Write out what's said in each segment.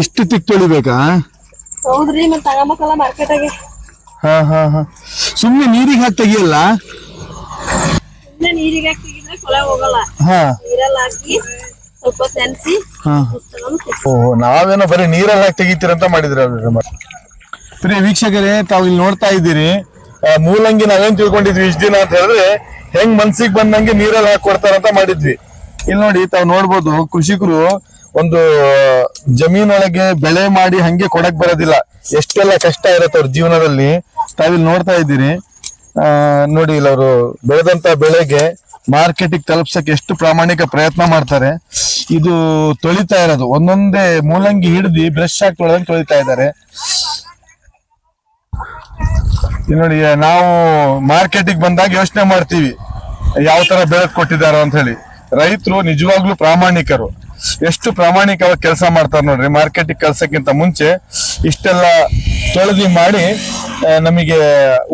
ಇಷ್ಟು ತಿಕ್ ತೊಳಿಬೇಕಾ? ಹೌದ್ರಿ ಮತ್ ಹಾ ಹಾ ಹಾ. ಸುಮ್ನೆ ನೀರಿಗೆ ಹಾಕಿ ತೆಗಿಯಲ್ಲ? ಸುಮ್ನೆ ನೀರಿಗೆ ಹಾಕಿ ತೆಗಿದ್ರೆ ಕೊಳೆ ಹೋಗಲ್ಲ. ಹಾ. ನೀರಲ್ಲಿ ಹಾಕಿ ಸ್ವಲ್ಪ ನೆನ್ಸಿ ಹಾ. ತಗೊಂಡು ಓ ನಾವೇನೋ ಬರೀ ನೀರೆಲ್ಲ ತೆಗಿತೀರಂತ ಮಾಡಿದ್ರೆ ಪ್ರಿಯ ವೀಕ್ಷಕರೇ ತಾವು ಇಲ್ಲಿ ನೋಡ್ತಾ ಇದ್ದೀರಿ. ಆ, ಮೂಲಂಗಿ ನಾವೇನ್ ತಿಳ್ಕೊಂಡಿದ್ವಿ ಇಷ್ಟ ದಿನ ಅಂತ ಹೇಳಿದ್ರೆ ಹೆಂಗ್ ಮನ್ಸಿಗೆ ಬಂದಂಗೆ ನೀರಲ್ಲಿ ಹಾಕಿ ಕೊಡ್ತಾರಂತ ಮಾಡಿದ್ವಿ. ಇಲ್ಲಿ ನೋಡಿ ತಾವು ನೋಡ್ಬೋದು ಕೃಷಿಕರು ಒಂದು ಜಮೀನೊಳಗೆ ಬೆಳೆ ಮಾಡಿ ಹಂಗೆ ಕೊಡಕ್ ಬರೋದಿಲ್ಲ. ಎಷ್ಟೆಲ್ಲ ಕಷ್ಟ ಇರತ್ತೆ ಅವ್ರ ಜೀವನದಲ್ಲಿ. ತಾವಿಲ್ಲಿ ನೋಡ್ತಾ ಇದ್ದೀರಿ. ನೋಡಿ ಇಲ್ಲಿ ಅವರು ಬೆಳೆದಂತ ಬೆಳೆಗೆ ಮಾರ್ಕೆಟಿಗೆ ತಲುಪ್ಸಕ್ಕೆ ಎಷ್ಟು ಪ್ರಾಮಾಣಿಕ ಪ್ರಯತ್ನ ಮಾಡ್ತಾರೆ. ಇದು ತೊಳಿತಾ ಇರೋದು. ಒಂದೊಂದೇ ಮೂಲಂಗಿ ಹಿಡ್ದು ಬ್ರಷ್ ಹಾಕಿ ತೊಳೆದಂಗೆ ತೊಳಿತಾ ಇದ್ದಾರೆ. ನೋಡಿ, ನಾವು ಮಾರ್ಕೆಟಿಗೆ ಬಂದಾಗ ಯೋಚನೆ ಮಾಡ್ತೀವಿ. ಯಾವ ತರ ಬೆಳೆದ್ ಕೊಟ್ಟಿದ್ದಾರೆ ಅಂತ ಹೇಳಿ. ರೈತರು ನಿಜವಾಗ್ಲೂ ಪ್ರಾಮಾಣಿಕರು. ಎಷ್ಟು ಪ್ರಾಮಾಣಿಕವಾಗಿ ಕೆಲಸ ಮಾಡ್ತಾರೆ ನೋಡ್ರಿ ಮಾರ್ಕೆಟಿಗೆ ಕಳ್ಸಕ್ಕಿಂತ ಮುಂಚೆ ಇಷ್ಟೆಲ್ಲ ತೊಳೆದಿ ಮಾಡಿ ನಮಗೆ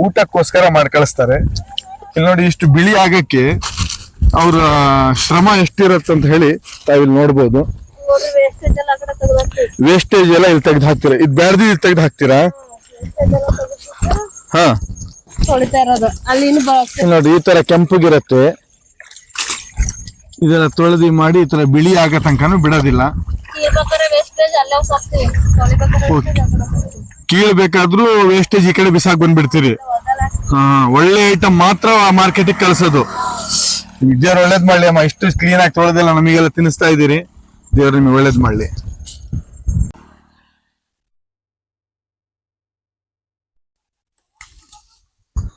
ಊಟಕ್ಕೋಸ್ಕರ ಮಾಡಿ ಕಳಿಸ್ತಾರೆ. ಇಲ್ಲಿ ನೋಡಿ ಇಷ್ಟು ಬಿಳಿ ಆಗಕ್ಕೆ ಅವ್ರ ಶ್ರಮ ಎಷ್ಟಿರತ್ತೆ ಅಂತ ಹೇಳಿ ತಾವಿಲ್ಲಿ ನೋಡ್ಬೋದು. ವೇಸ್ಟೇಜ್ ಎಲ್ಲ ಇಲ್ಲಿ ತೆಗ್ದು ಹಾಕ್ತೀವಿ ವೇಸ್ಟೇಜ್ ಎಲ್ಲ ಇಲ್ಲಿ ತೆಗೆದು ಹಾಕ್ತೀರಾ? ಇದು ಬ್ಯಾಡ್ದು ಇಲ್ಲಿ ತೆಗ್ದು ಹಾಕ್ತೀರಾ? ಹಾ. ನೋಡಿ ಈ ತರ ಕೆಂಪಗಿರತ್ತೆ. ಇದೆಲ್ಲ ತೊಳೆದು ಮಾಡಿ ಈ ತರ ಬಿಳಿ ಆಗೋ ತನಕನೂ ಬಿಡೋದಿಲ್ಲ. ಕೀಳ್ಬೇಕಾದ್ರೆ ವೇಸ್ಟೇಜ್ ಆ ಈ ಕಡೆ ಬಿಸಾಕ್ ಬಂದ್ಬಿಡ್ತೀರಿ. ಹಾ ಒಳ್ಳೆ ಐಟಮ್ ಮಾತ್ರ ಮಾರ್ಕೆಟಿಗೆ ಕಳ್ಸೋದು. ದೇವ್ರ ಒಳ್ಳೇದ್ ಮಾಡ್ಲಿ ಅಮ್ಮ. ಇಷ್ಟು ಕ್ಲೀನ್ ಆಗಿ ತೊಳೆದಿಲ್ಲ ನಮಗೆಲ್ಲ ತಿನ್ನಿಸ್ತಾ ಇದ್ದೀರಿ. ದೇವ್ರ ನಿಮ್ಗೆ ಒಳ್ಳೇದ್ ಮಾಡ್ಲಿ.